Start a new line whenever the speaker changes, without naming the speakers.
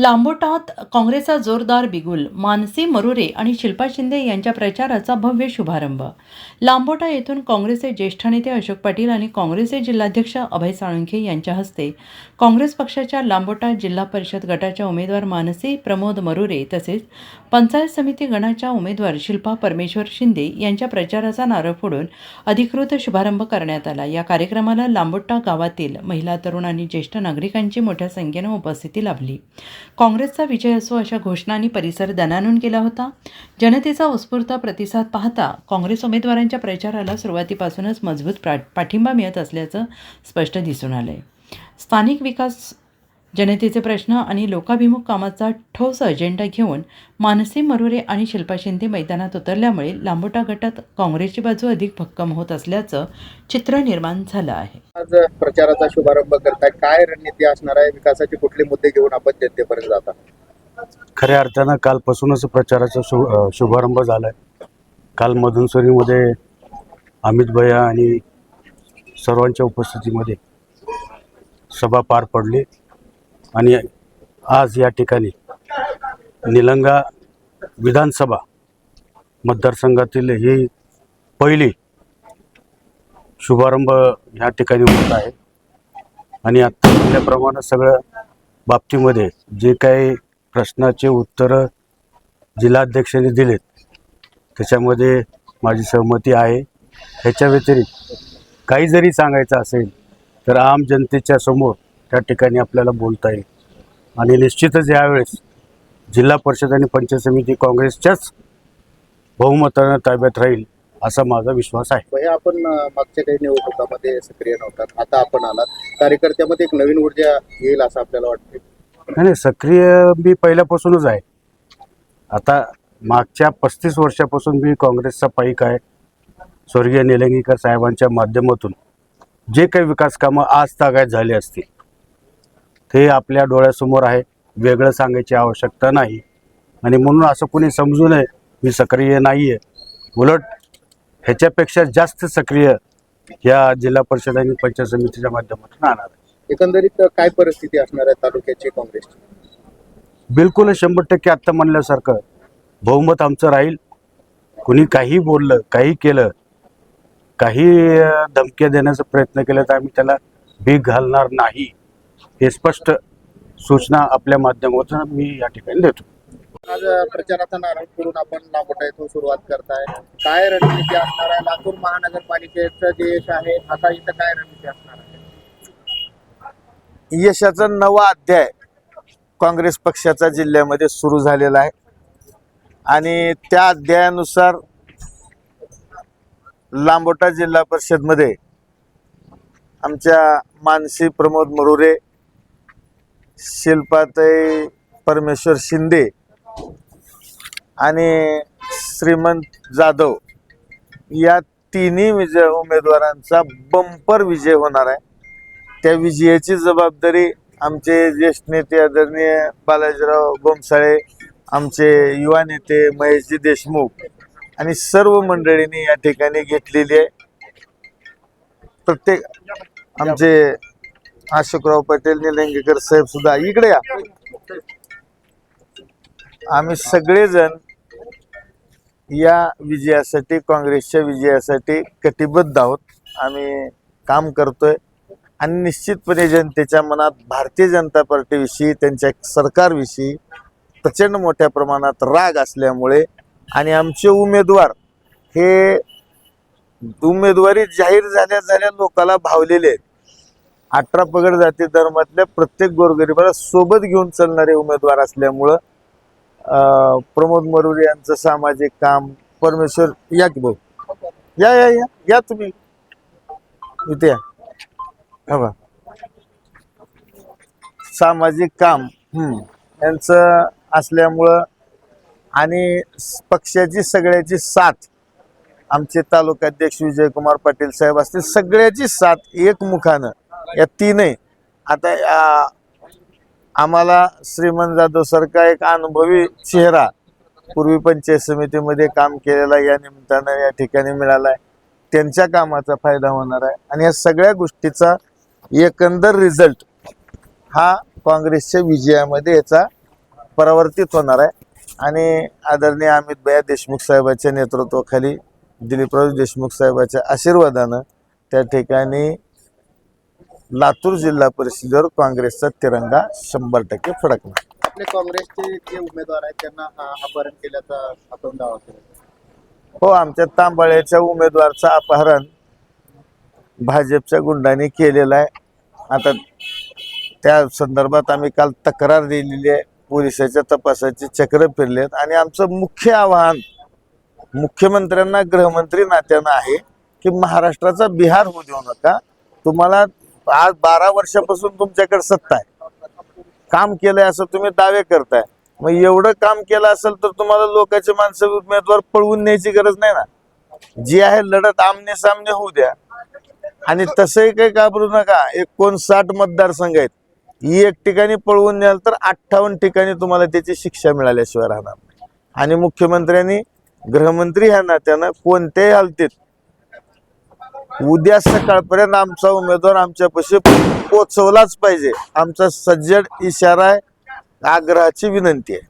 लांबोटात काँग्रेसचा जोरदार बिगुल मानसी मरुरे आणि शिल्पा शिंदे यांच्या प्रचाराचा भव्य शुभारंभ. लांबोटा येथून काँग्रेसचे ज्येष्ठ नेते अशोक पाटील आणि काँग्रेसचे जिल्हाध्यक्ष अभय साळुंखे यांच्या हस्ते काँग्रेस पक्षाच्या लांबोटा जिल्हा परिषद गटाच्या उमेदवार मानसी प्रमोद मरुरे तसेच पंचायत समिती गणाच्या उमेदवार शिल्पा परमेश्वर शिंदे यांच्या प्रचाराचा नारळ फोडून अधिकृत शुभारंभ करण्यात आला. या कार्यक्रमाला लांबोटा गावातील महिला तरुण आणि ज्येष्ठ नागरिकांची मोठ्या संख्येनं उपस्थिती लाभली. काँग्रेसचा विजय असो अशा घोषणांनी परिसर दणानून केला होता. जनतेचा उत्स्फूर्त प्रतिसाद पाहता काँग्रेस उमेदवारांच्या प्रचाराला सुरुवातीपासूनच मजबूत पाठिंबा मिळत असल्याचं स्पष्ट दिसून आलंय. स्थानिक विकास जनतेचे प्रश्न आणि लोकाभिमुख कामाचा ठोस अजेंडा घेऊन मानसी मरुरे आणि शिल्पा शिंदे मैदानात उतरल्यामुळे लांबोटा गटात काँग्रेसची बाजू अधिक भक्कम होत असल्याचं चित्र निर्माण झालं आहे.
आज प्रचाराचा शुभारंभ करताय काय रणनीती असणार आहे? विकासाचे कुठले मुद्दे घेऊन आपण जनतेपर्यंत जाता?
खऱ्या अर्थानं कालपासूनच प्रचाराचा शु शुभारंभ झाला आहे काल मधुनसरीमध्ये अमित भैया आणि सर्वांच्या उपस्थितीमध्ये सभा पार पडली. आणि आज या ठिकाणी निलंगा विधानसभा मतदारसंघातील ही पहिली शुभारंभ या ठिकाणी होत आहे. आणि आत्ता म्हटल्याप्रमाणे सगळं बाबतीमध्ये जे काही प्रश्नाचे उत्तरं जिल्हाध्यक्षांनी दिलेत त्याच्यामध्ये माझी सहमती आहे. ह्याच्या व्यतिरिक्त काही जरी सांगायचं असेल तर आम जनतेच्या समोर त्या ठिकाणी आपल्याला बोलता येईल. आणि निश्चितच यावेळेस जिल्हा परिषद आणि पंचायत समिती काँग्रेसच्याच बहुमतानं ताब्यात राहील असा माझा विश्वास आहे.
आपण मागच्या काही निवडणुकामध्ये सक्रिय नव्हतात. आता आपण आलात. कार्यकर्त्यामध्ये एक नवीन ऊर्जा येईल असं आपल्याला वाटते
नाही नाही सक्रिय मी पहिल्यापासूनच आहे. आता मागच्या पस्तीस वर्षापासून मी काँग्रेसचा पाईक आहे. स्वर्गीय निलंगेकर साहेबांच्या माध्यमातून जे काही विकास कामं आज तागायत झाली असतील ते आपल्या डोळ्यासमोर आहे. वेगळं सांगायची आवश्यकता नाही. आणि म्हणून असं कोणी समजू नये मी सक्रिय नाही आहे उलट ह्याच्यापेक्षा जास्त सक्रिय या जिल्हा परिषद आणि पंचायत समितीच्या माध्यमातून आणणार
एकंदरीत काय परिस्थिती असणार आहे तालुक्याची काँग्रेसची?
बिलकुल शंभर टक्के आत्ता म्हणल्यासारखं बहुमत आमचं राहील. कुणी काही बोललं काही केलं काही धमक्या देण्याचा प्रयत्न केला तर आम्ही त्याला भीक घालणार नाही. हे स्पष्ट सूचना आपल्या माध्यमातून मी या ठिकाणी देतो.
आज प्रचाराचा नारळ करून आपण लांबोटा येथून सुरुवात करताय. काय रणनीती असणार आहे? लातूर महानगरपालिकेचं जे यश आहे आता इथं काय रणनीती असणार आहे?
यशाचा नवा अध्याय काँग्रेस पक्षाचा जिल्ह्यामध्ये सुरू झालेला आहे. आणि त्या अध्यायानुसार लांबोटा जिल्हा परिषदमध्ये आमच्या मानसी प्रमोद मरुरे शिल्पाताई परमेश्वर शिंदे आणि श्रीमंत जाधव या तिन्ही विजय उमेदवारांचा बंपर विजय होणार आहे. त्या विजयाची जबाबदारी आमचे ज्येष्ठ नेते आदरणीय बालाजीराव बोमसाळे आमचे युवा नेते महेशजी देशमुख आणि सर्व मंडळींनी या ठिकाणी घेतलेली आहे. प्रत्येक आमचे अशोकराव पटेल निलंगेकर साहेब सुद्धा इकडे या. आम्ही सगळेजण या विजयासाठी काँग्रेसच्या विजयासाठी कटिबद्ध आहोत. आम्ही काम करतोय. आणि निश्चितपणे जनतेच्या मनात भारतीय जनता पार्टीविषयी त्यांच्या सरकारविषयी प्रचंड मोठ्या प्रमाणात राग असल्यामुळे आणि आमचे उमेदवार हे उमेदवारी जाहीर झाल्या झाल्या लोकाला भावलेले आहेत. अठरा पगड जाती धर्मातल्या प्रत्येक गोरगरिबाला सोबत घेऊन चालणारे उमेदवार असल्यामुळं प्रमोद मरुरे यांचं सामाजिक काम परमेश्वर या की भाऊ. या या या या तुम्ही. इथे या. हा बा. सामाजिक काम हम्म, यांचं असल्यामुळं आणि पक्षाची सगळ्याची साथ आमचे तालुकाध्यक्ष विजयकुमार पाटील साहेब असतील सगळ्याची साथ एकमुखानं या तीनही. आता आम्हाला श्रीमंत जाधव सारखा एक अनुभवी चेहरा. पूर्वी पंचायत समितीमध्ये काम केलेला या निमित्तानं या ठिकाणी मिळाला आहे त्यांच्या कामाचा फायदा होणार आहे. आणि या सगळ्या गोष्टीचा एकंदर रिझल्ट हा काँग्रेसच्या विजयामध्ये याचा परावर्तित होणार आहे. आणि आदरणीय अमित भया देशमुख साहेबांच्या नेतृत्वाखाली दिलीपराव देशमुख साहेबाच्या आशीर्वादानं त्या ठिकाणी लातूर जिल्हा परिषदेवर काँग्रेसचा तिरंगा शंभर टक्के फडकणार
आपले काँग्रेसचे जे उमेदवार आहेत त्यांना अपहरण केल्याचा आपण दावा केला.
हो आमच्या तांबाळ्याच्या उमेदवारचं अपहरण भाजपच्या गुंडांनी केलेलं आहे. आता त्या संदर्भात आम्ही काल तक्रार दिलेली आहे. पोलिसाच्या तपासाची चक्र फिरलेत आणि आमचं मुख्य आव्हान मुख्यमंत्र्यांना गृहमंत्री नात्यानं आहे की महाराष्ट्राचा बिहार होऊ देऊ नका. तुम्हाला आज बारा वर्षापासून तुमच्याकडे सत्ता आहे. काम केलंय असं तुम्ही दावे करताय. मग एवढं काम केलं असेल तर तुम्हाला लोकांचे माणसं उमेदवार पळवून न्यायची गरज नाही ना. जी आहे लढत आमने सामने होऊ द्या. आणि तसंही काही घाबरू नका. एकोणसाठ मतदारसंघ आहेत. ही एक ठिकाणी पळवून न्याल तर अठ्ठावन्न ठिकाणी तुम्हाला त्याची शिक्षा मिळाल्याशिवाय राहणार आणि मुख्यमंत्र्यांनी गृहमंत्री ह्या नात्यानं कोणत्याही हालतीत उद्या सकाळपर्यंत आमचा उमेदवार आमच्यापाशी पोचवलाच पाहिजे. आमचा सज्जड इशारा आहे. आग्रहाची विनंती आहे.